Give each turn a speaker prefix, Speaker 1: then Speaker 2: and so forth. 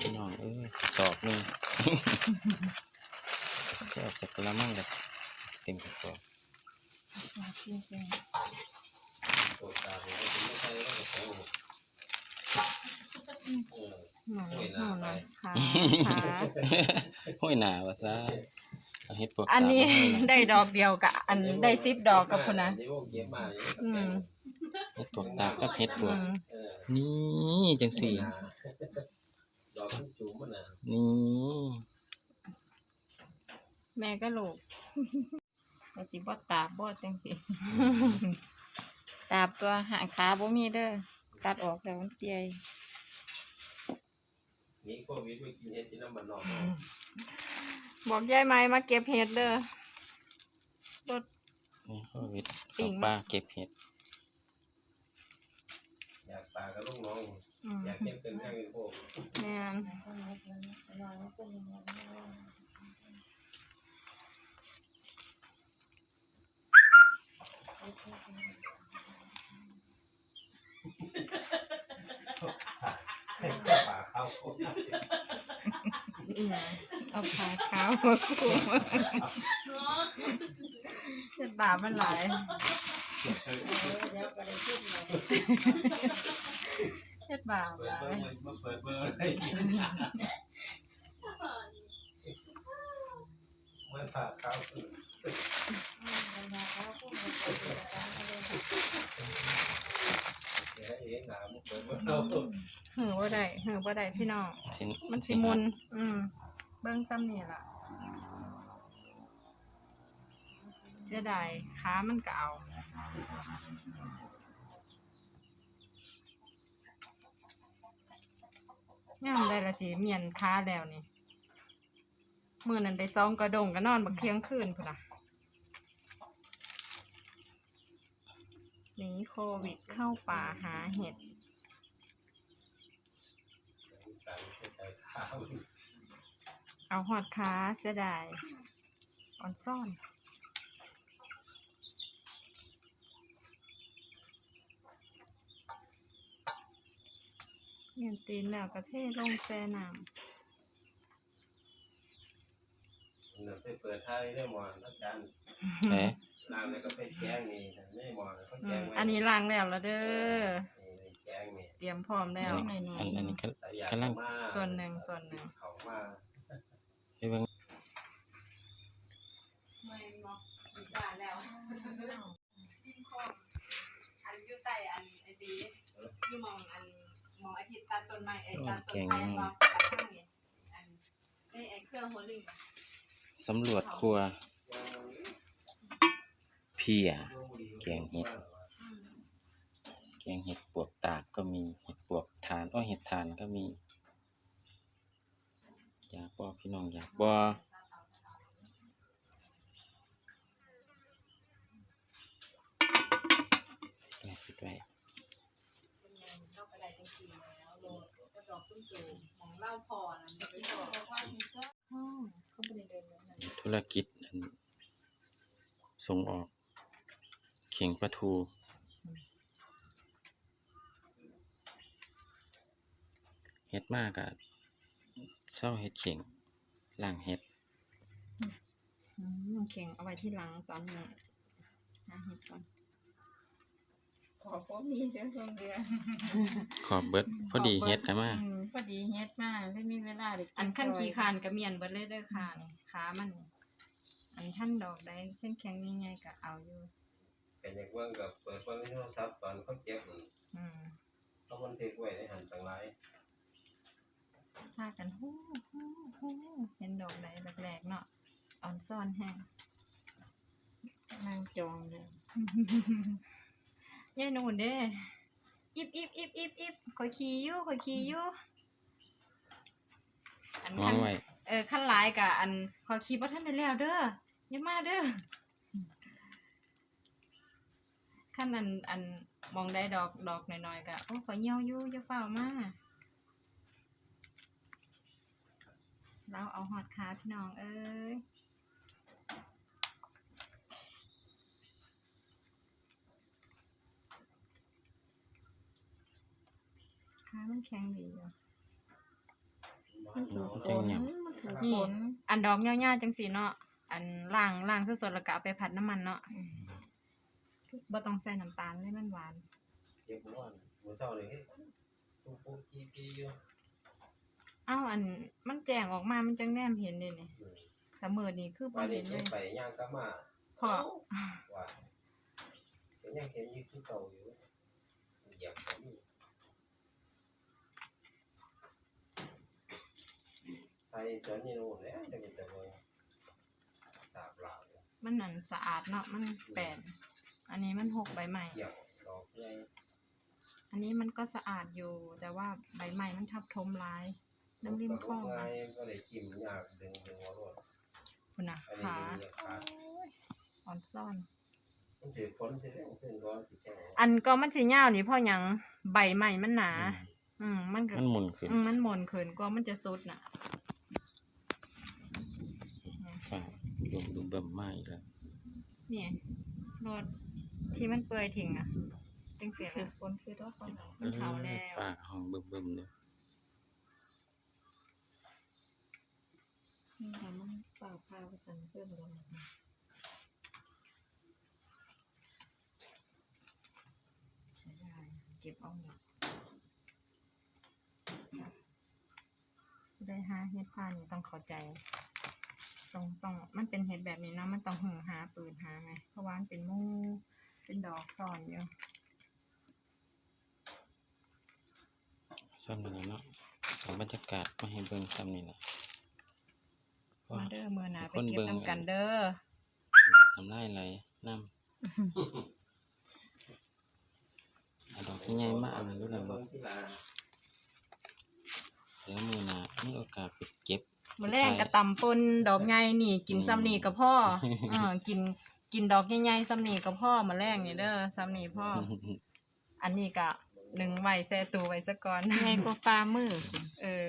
Speaker 1: พี่น้องเอ้ยสอบหนึ่งจะออกจากกระมังกับเต็มกระสอบ
Speaker 2: ตัวตาผมไม่ใช่ก็จะโต
Speaker 3: หนูหนูนะขาขา
Speaker 1: ห้อยหนาวะซะเอาเฮ็ดปวก
Speaker 3: อันนี้
Speaker 1: ตามมาให้
Speaker 3: ได้ดอกเดียวกับอันได้ซิปดอกกับพุ่นนะ
Speaker 2: เดี๋ยวเก็บมา
Speaker 3: อืม
Speaker 1: เฮ็ดปวกตาบกับเฮ็ดปว
Speaker 3: อื
Speaker 1: ก
Speaker 3: ม
Speaker 2: เออ
Speaker 1: นี่จังสี่
Speaker 2: ดอกจุ่มมันน่ะ
Speaker 1: นี่
Speaker 3: แม่ก็ลูกก็สิบ่ตาบบ่จังสิ ตาบตัวหางขาบ่มีเด้อตัดออกแล้วมันเตี้ย
Speaker 2: นี่โควิดไม่กินเห็ดที่น้ำมันนอก
Speaker 3: บอกยายไม้มาเก็บเห็ดเด้อรถ
Speaker 1: นี่โควิด
Speaker 3: ปิ่
Speaker 1: เขา
Speaker 3: ง
Speaker 1: ป้าเก็บเห็ด
Speaker 2: อยากตากับลูกน้อง
Speaker 3: อืม
Speaker 2: อยากเก็บเป็นข้างเป็นพวก
Speaker 3: แม่น
Speaker 2: ให้ป่าเข้า
Speaker 3: อืมเอาขาขาวมาคู่เจ็ดบาปมันหลาย เจ็ดบาป
Speaker 2: เปิด
Speaker 3: ลา
Speaker 2: เบอยร์มาเปิดเบอร์อะไรมันผ่าเขาเดี๋ยวเองหนามันเปิดเบอร์เข้า
Speaker 3: หือว่าได้หือว่าได้พี่น้อง
Speaker 1: สิ
Speaker 3: มันสิมุน อืม เบิ้งจำนี่ล่ะเสียดายขามันก็เอา ย่ามได้ละสิเมียนขาแล้วนี่มือนั้นไปซ้อมกระดงก็นอนบักเที่ยงคืนพุ่นล่ะหนีโควิดเข้าป่าหาเห็ด เอาหอดขาเสียดายอ่อนซ่อน เงินตีนแล้วกระเทลงแซน้
Speaker 2: ไปเปิดท้ายได้หมอนอาจารย์
Speaker 1: เอ๊ะ
Speaker 2: น้ำเนี่ยก็ไปแกงนี่ได้หมอนเขาำ
Speaker 3: อื
Speaker 2: แก
Speaker 3: ม
Speaker 2: งไว้
Speaker 3: อันนี้ล้างแล้วละเด้อ
Speaker 2: แกงนี่
Speaker 3: เตรียมพร้อมแล้ว
Speaker 1: อันอันนี้ก็
Speaker 2: แต่อยาก
Speaker 1: กำลัง
Speaker 2: มา
Speaker 3: ส่วนหนึ่งส่วนหนึ่ง
Speaker 2: เขามา
Speaker 1: ไปเบิ่ง
Speaker 3: ไม่บอกอีกบ้านแล้วอันอยู่ใต้อันไอ้ดีอยู่หมองอัน หมองอาทิตย์ตัดต้นไม้ไอ้ตัดต้นไม้บอกตัดข้างนี้อันไอ้ไอ้เครื่องหัวลิง
Speaker 1: สำรวจครัว เพียแกงเห็ดแกงเห็ดปวกตาบก็มีเห็ดปวกทานอ้อเห็ดทานก็มีอยากบ่พี่น้องอยากบ่เนี่ยปิดไว้
Speaker 3: เข้าไปได้จริงๆแล้วโลดก็ดอกตุ้มตูของเล่าพอนะมันไปบอกว่ามีก็อ๋อเขาไม่ได้เดินแล้วนะ
Speaker 1: ธุรกิจอันส่งออก เข่งปลาทูเฮ็ดมากอะเศร้าเฮ็ดเข่งล่างเฮ็ด
Speaker 3: อืมเข่งเอาไว้ที่หลังตอนนี้หาเห็ดก่อน ขอพมีเรื่องเรือ
Speaker 1: ขอบเบิดพอดีเฮ็ดนะมา
Speaker 3: อืมพอดีเฮ็ดมาเลยมีเวลาได้กินอันขั้นขี้คานกับเมียนเบิดเลยเด้อค่ะนี่ขามันนี่อันท่านดอกได้แข็งแข็งๆง่ายๆก็เอาอยู่
Speaker 2: เป็นอย่างว่ากับเปิดฟังที่โทรศัพท์ตอนเขาเจ็บ
Speaker 3: อืม
Speaker 2: เขาบันทึกไว้ในหันต่างไร
Speaker 3: พากันฮู้ฮู้ฮู้เห็นดอกใดแรกๆเนาะอ่อนซ่อนแห้ง
Speaker 4: นางจองเลย
Speaker 3: ยายนู่นเด้อิบอิบอิบอิบอิบข่อยขี่อยู่ข่อยขี่อยู่อัน
Speaker 1: วา
Speaker 3: คั
Speaker 1: ง
Speaker 3: น
Speaker 1: ไว้
Speaker 3: เออขั้นหลายกะอันข่อยขี่บ่ทันได้แล้วเด้ออย่ามาเด้อขั้นอันอันมองได้ดอกดอกหน่อยๆกะโอ้ข่อยเหี่ยวอยู่อย่าเฝ้ามาเราเอาหอดขาพี่น้องเอ้ยขา
Speaker 4: ขา มันแข็งดีอยู่
Speaker 2: มันสูง
Speaker 1: จังหยัง
Speaker 4: มันถูก
Speaker 3: นี่
Speaker 4: ฝน
Speaker 3: อันดอกเงี้ยวๆจังสีเนาะ อันล่างล่างสดๆแล้วก็เอาไปผัดน้ำมันเนาะบ่ต้องใส่น้ำตาลเลยมันหวาน
Speaker 2: เจ็บหัวน่ะหัวเจ้าเลยเฮ้ยปุ๊บปุ๊บกี้กี้อยู่
Speaker 3: เอ้าอันมันแจ้งออกมา มันจังแนมเห็นเลยนี่แต่มือนี่คือบ่
Speaker 2: วันนี้
Speaker 3: เห็นเล
Speaker 2: เจ็บ
Speaker 3: ย
Speaker 2: ไปย่างก็มา
Speaker 3: พอ
Speaker 2: ว่าเป็นยังเห็นอยี่คือเก่าอยู่เหยียบก็มีไทย สวนนี่โน่นแหล้วจะมีแต่ว่าตาเปล่าเนี่ย
Speaker 3: มันนั่นสะอาดเนาะมันแปดอันนี้มันหกใบใหม่
Speaker 2: เกี่ยวดอกใหญ่
Speaker 3: อันนี้มันก็สะอาดอยู่ แต่ว่าใบใหม่มันทับทมลายน้ำริมคลอง
Speaker 2: ไง
Speaker 3: อะ
Speaker 2: ก็เลยจิ้มยากดึงดึงหัวรถ
Speaker 3: คุณน่ะ
Speaker 2: อันนี้
Speaker 3: ขา
Speaker 2: ดึงยากขาด
Speaker 3: อ่อนซ่อน
Speaker 2: มันถือฝนสิเร่งขึ้นร้อนสิแจ้ง
Speaker 3: อันก็มันสียาวนี่เพราะหยังใบใหม่มันหนา อืมมันก็
Speaker 1: มันหมุนขึ้น
Speaker 3: อืมมันหมนเขินกว่ามันจะสุดน่ะ
Speaker 1: ฟ้าลมดู เบิ่มมากอีกแล้ว
Speaker 3: เนี่ยรถที่มันเปื่อยทิ้งอะจังเสีย
Speaker 4: ถือ
Speaker 3: ละ
Speaker 4: ฝนซื้อตัวคน
Speaker 3: มันเผาแล้ว
Speaker 1: ฟ้าห้องเบิ่มๆเลย
Speaker 4: นี่ค่ะมันเปล่าพาไปสั่งเสื้อลง
Speaker 3: เสียดายเก็บเอาหมดได้หาเฮ็ดผ้านี่ต้องเข้าใจ ต้องต้องมันเป็นเห็ดแบบนี้เนาะมันต้องหือหาปืนหาไงเพราะว่ามันเป็นหมูเป็นดอกซ่อนอยู่
Speaker 1: ซ้ำนี่แหละเนาะเอาบรรยากาศมาให้เบิ่งซ้ำนี่แหละเพราะ
Speaker 3: มาเด้อมือหนาไป
Speaker 1: คน
Speaker 3: เก็บ
Speaker 1: เบิ่ง
Speaker 3: น้ำกันเด้อ
Speaker 1: ทำลายไหลน้ำเอาดอกใหญ่มาอันนั้นด้วยนะ
Speaker 2: เบิ่
Speaker 1: บ่
Speaker 2: งที่ลา
Speaker 1: เดี๋ยวมือหน้ามีโอกาสไปเก็บ
Speaker 3: มือแรงกระตำปนดอกใหญ่นี่ กินซ้ำนี่กับพ่อเออกินกินดอกใหญ่ๆซ้ำนี่กับพ่อมาแรงนี่เด้อซ้ำนี่พ่อ อันนี้ก็หนึ่งไว้แซ่ตูไว้ซะก่อน
Speaker 4: ไงก็ฟ้ามือ
Speaker 3: เออ